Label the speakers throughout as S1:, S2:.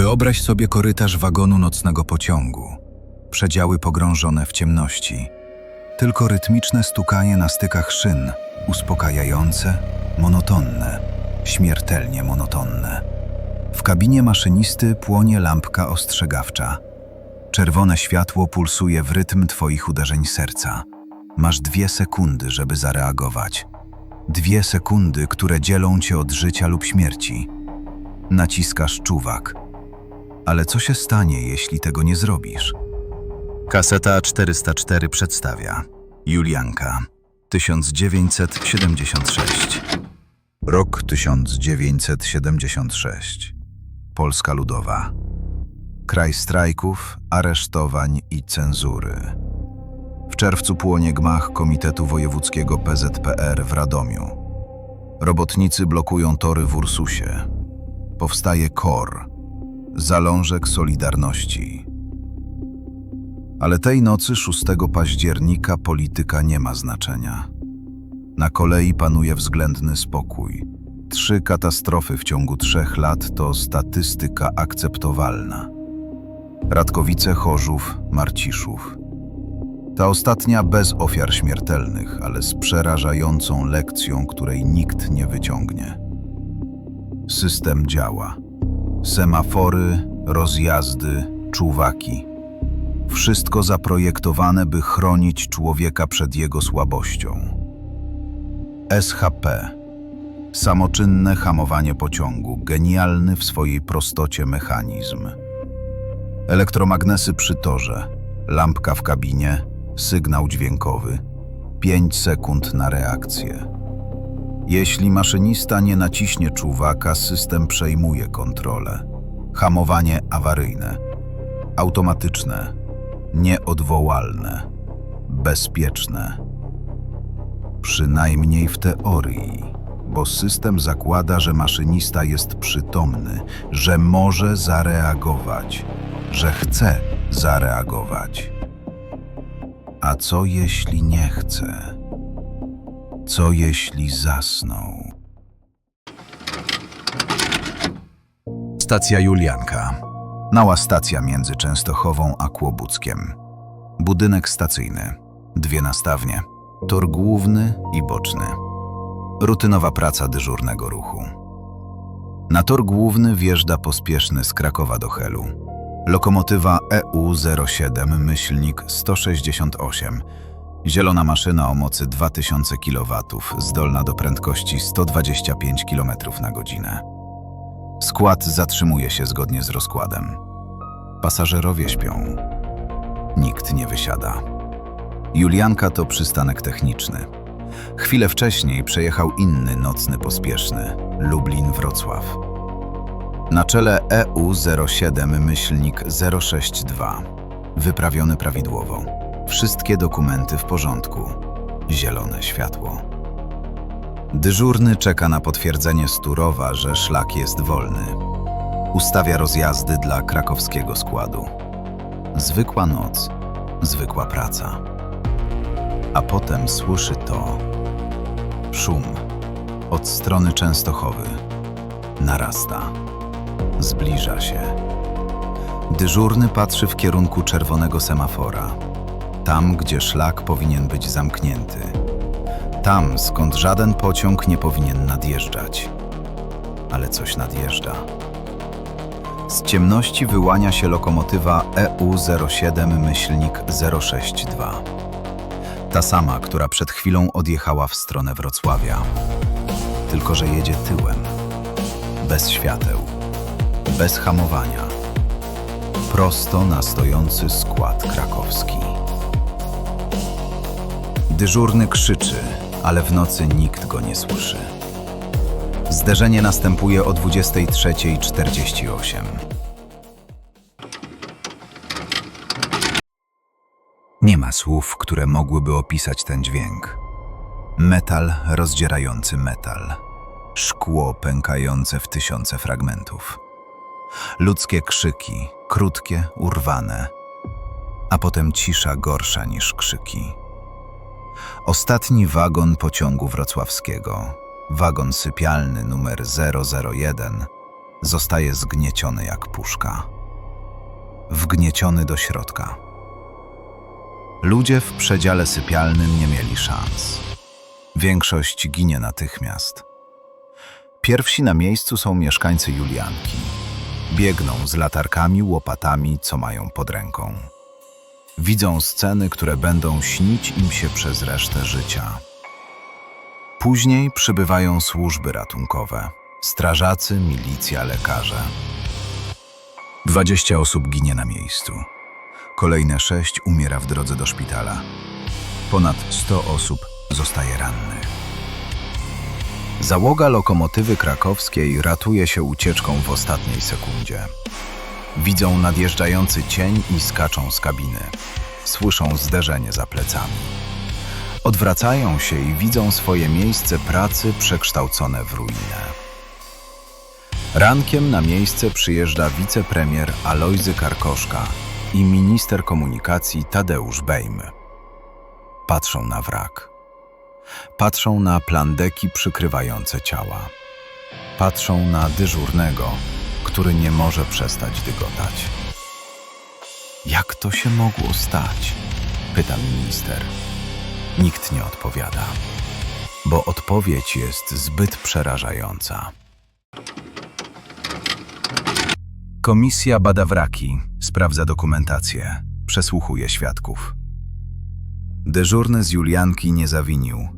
S1: Wyobraź sobie korytarz wagonu nocnego pociągu. Przedziały pogrążone w ciemności. Tylko rytmiczne stukanie na stykach szyn, uspokajające, monotonne, śmiertelnie monotonne. W kabinie maszynisty płonie lampka ostrzegawcza. Czerwone światło pulsuje w rytm twoich uderzeń serca. Masz dwie sekundy, żeby zareagować. Dwie sekundy, które dzielą cię od życia lub śmierci. Naciskasz czuwak. Ale co się stanie, jeśli tego nie zrobisz? Kaseta 404 przedstawia Julianka 1976 Rok 1976 Polska Ludowa Kraj strajków, aresztowań i cenzury. W czerwcu płonie gmach Komitetu Wojewódzkiego PZPR w Radomiu. Robotnicy blokują tory w Ursusie. Powstaje KOR, zalążek Solidarności. Ale tej nocy 6 października polityka nie ma znaczenia. Na kolei panuje względny spokój. Trzy katastrofy w ciągu trzech lat to statystyka akceptowalna. Radkowice, Chorzów, Marciszów. Ta ostatnia bez ofiar śmiertelnych, ale z przerażającą lekcją, której nikt nie wyciągnie. System działa. Semafory, rozjazdy, czuwaki. Wszystko zaprojektowane, by chronić człowieka przed jego słabością. SHP. Samoczynne hamowanie pociągu, genialny w swojej prostocie mechanizm. Elektromagnesy przy torze, lampka w kabinie, sygnał dźwiękowy. 5 sekund na reakcję. Jeśli maszynista nie naciśnie czuwaka, system przejmuje kontrolę. Hamowanie awaryjne, automatyczne, nieodwołalne, bezpieczne. Przynajmniej w teorii, bo system zakłada, że maszynista jest przytomny, że może zareagować, że chce zareagować. A co jeśli nie chce? Co jeśli zasnął? Stacja Julianka. Mała stacja między Częstochową a Kłobuckiem. Budynek stacyjny. Dwie nastawnie. Tor główny i boczny. Rutynowa praca dyżurnego ruchu. Na tor główny wjeżdża pospieszny z Krakowa do Helu. Lokomotywa E EU07 myślnik 168 Zielona maszyna o mocy 2000 kW, zdolna do prędkości 125 km na godzinę. Skład zatrzymuje się zgodnie z rozkładem. Pasażerowie śpią. Nikt nie wysiada. Julianka to przystanek techniczny. Chwilę wcześniej przejechał inny nocny pospieszny Lublin-Wrocław. Na czele E EU07 myślnik 062. Wyprawiony prawidłowo. Wszystkie dokumenty w porządku. Zielone światło. Dyżurny czeka na potwierdzenie Sturowa, że szlak jest wolny. Ustawia rozjazdy dla krakowskiego składu. Zwykła noc, zwykła praca. A potem słyszy to. Szum. Od strony Częstochowy. Narasta. Zbliża się. Dyżurny patrzy w kierunku czerwonego semafora tam, gdzie szlak powinien być zamknięty. Tam, skąd żaden pociąg nie powinien nadjeżdżać. Ale coś nadjeżdża. Z ciemności wyłania się lokomotywa E EU07 myślnik 062. Ta sama, która przed chwilą odjechała w stronę Wrocławia. Tylko, że jedzie tyłem. Bez świateł. Bez hamowania. Prosto na stojący skład krakowski. Dyżurny krzyczy, ale w nocy nikt go nie słyszy. Zderzenie następuje o 23.48. Nie ma słów, które mogłyby opisać ten dźwięk. Metal rozdzierający metal. Szkło pękające w tysiące fragmentów. Ludzkie krzyki, krótkie, urwane. A potem cisza gorsza niż krzyki. Ostatni wagon pociągu wrocławskiego, wagon sypialny numer 001, zostaje zgnieciony jak puszka. Wgnieciony do środka. Ludzie w przedziale sypialnym nie mieli szans. Większość ginie natychmiast. Pierwsi na miejscu są mieszkańcy Julianki. Biegną z latarkami, łopatami, co mają pod ręką. Widzą sceny, które będą śnić im się przez resztę życia. Później przybywają służby ratunkowe, strażacy, milicja, lekarze. 20 osób ginie na miejscu. Kolejne sześć umiera w drodze do szpitala. Ponad 100 osób zostaje rannych. Załoga lokomotywy krakowskiej ratuje się ucieczką w ostatniej sekundzie. Widzą nadjeżdżający cień i skaczą z kabiny. Słyszą zderzenie za plecami. Odwracają się i widzą swoje miejsce pracy przekształcone w ruinę. Rankiem na miejsce przyjeżdża wicepremier Alojzy Karkoszka i minister komunikacji Tadeusz Bejm. Patrzą na wrak. Patrzą na plandeki przykrywające ciała. Patrzą na dyżurnego, który nie może przestać dygotać. Jak to się mogło stać? Pyta minister. Nikt nie odpowiada, bo odpowiedź jest zbyt przerażająca. Komisja bada wraki, sprawdza dokumentację, przesłuchuje świadków. Dyżurny z Julianki nie zawinił.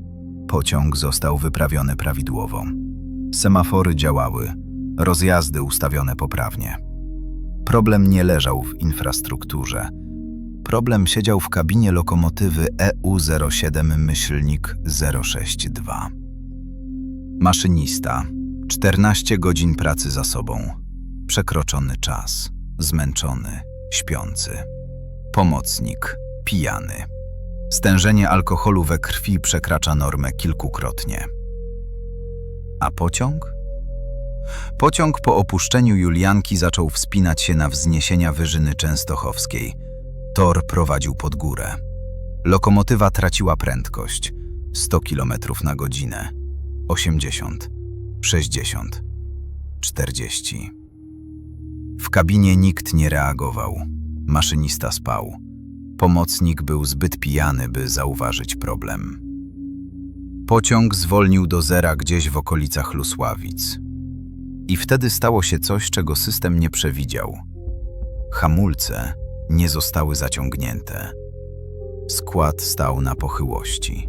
S1: Pociąg został wyprawiony prawidłowo. Semafory działały, rozjazdy ustawione poprawnie. Problem nie leżał w infrastrukturze. Problem siedział w kabinie lokomotywy E EU07-062. Maszynista. 14 godzin pracy za sobą. Przekroczony czas. Zmęczony. Śpiący. Pomocnik. Pijany. Stężenie alkoholu we krwi przekracza normę kilkukrotnie. A pociąg? Pociąg po opuszczeniu Julianki zaczął wspinać się na wzniesienia Wyżyny Częstochowskiej. Tor prowadził pod górę. Lokomotywa traciła prędkość 100 km na godzinę, 80, 60, 40. W kabinie nikt nie reagował. Maszynista spał. Pomocnik był zbyt pijany, by zauważyć problem. Pociąg zwolnił do zera gdzieś w okolicach Lusławic. I wtedy stało się coś, czego system nie przewidział. Hamulce nie zostały zaciągnięte. Skład stał na pochyłości.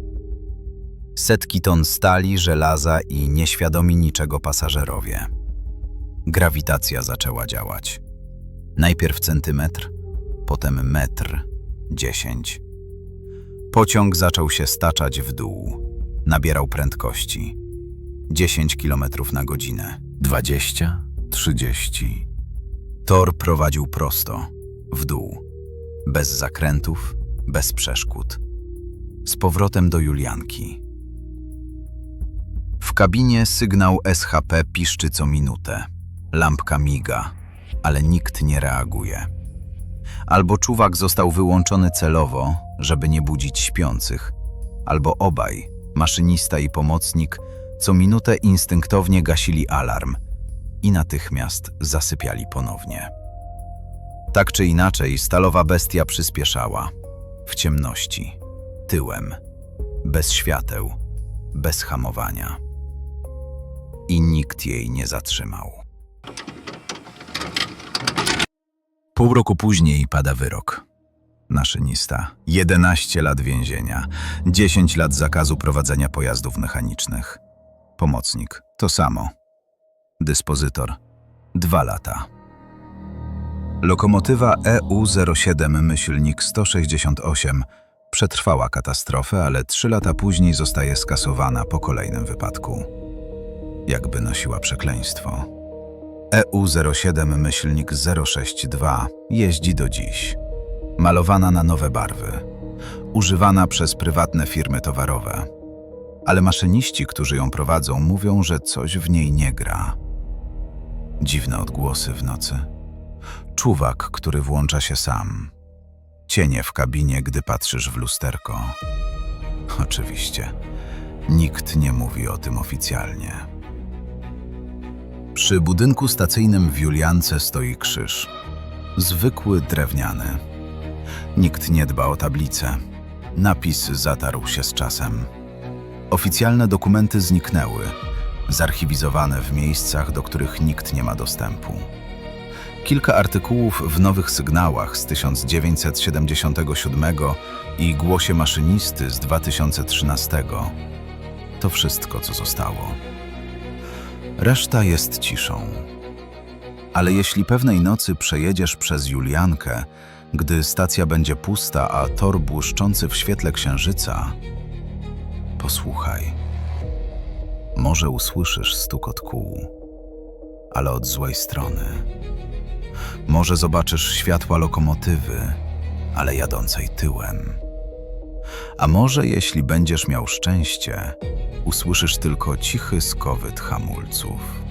S1: Setki ton stali, żelaza i nieświadomi niczego pasażerowie. Grawitacja zaczęła działać. Najpierw centymetr, potem metr, dziesięć. Pociąg zaczął się staczać w dół. Nabierał prędkości. 10 km na godzinę. 20, 30. Tor prowadził prosto, w dół. Bez zakrętów, bez przeszkód. Z powrotem do Julianki. W kabinie sygnał SHP piszczy co minutę. Lampka miga, ale nikt nie reaguje. Albo czuwak został wyłączony celowo, żeby nie budzić śpiących, albo obaj, maszynista i pomocnik, co minutę instynktownie gasili alarm i natychmiast zasypiali ponownie. Tak czy inaczej, stalowa bestia przyspieszała. W ciemności, tyłem, bez świateł, bez hamowania. I nikt jej nie zatrzymał. Pół roku później pada wyrok. Maszynista 11 lat więzienia, 10 lat zakazu prowadzenia pojazdów mechanicznych. Pomocnik to samo. Dyspozytor 2 lata. Lokomotywa E EU07 myślnik 168 przetrwała katastrofę, ale 3 lata później zostaje skasowana po kolejnym wypadku. Jakby nosiła przekleństwo. E EU07 myślnik 062 jeździ do dziś. Malowana na nowe barwy. Używana przez prywatne firmy towarowe. Ale maszyniści, którzy ją prowadzą, mówią, że coś w niej nie gra. Dziwne odgłosy w nocy. Czuwak, który włącza się sam. Cienie w kabinie, gdy patrzysz w lusterko. Oczywiście, nikt nie mówi o tym oficjalnie. Przy budynku stacyjnym w Juliance stoi krzyż. Zwykły drewniany. Nikt nie dba o tablicę. Napis zatarł się z czasem. Oficjalne dokumenty zniknęły, zarchiwizowane w miejscach, do których nikt nie ma dostępu. Kilka artykułów w Nowych Sygnałach z 1977 i Głosie Maszynisty z 2013 to wszystko, co zostało. Reszta jest ciszą. Ale jeśli pewnej nocy przejedziesz przez Juliankę, gdy stacja będzie pusta, a tor błyszczący w świetle księżyca, posłuchaj. Może usłyszysz stukot kół, ale od złej strony. Może zobaczysz światła lokomotywy, ale jadącej tyłem. A może, jeśli będziesz miał szczęście, usłyszysz tylko cichy skowyt hamulców.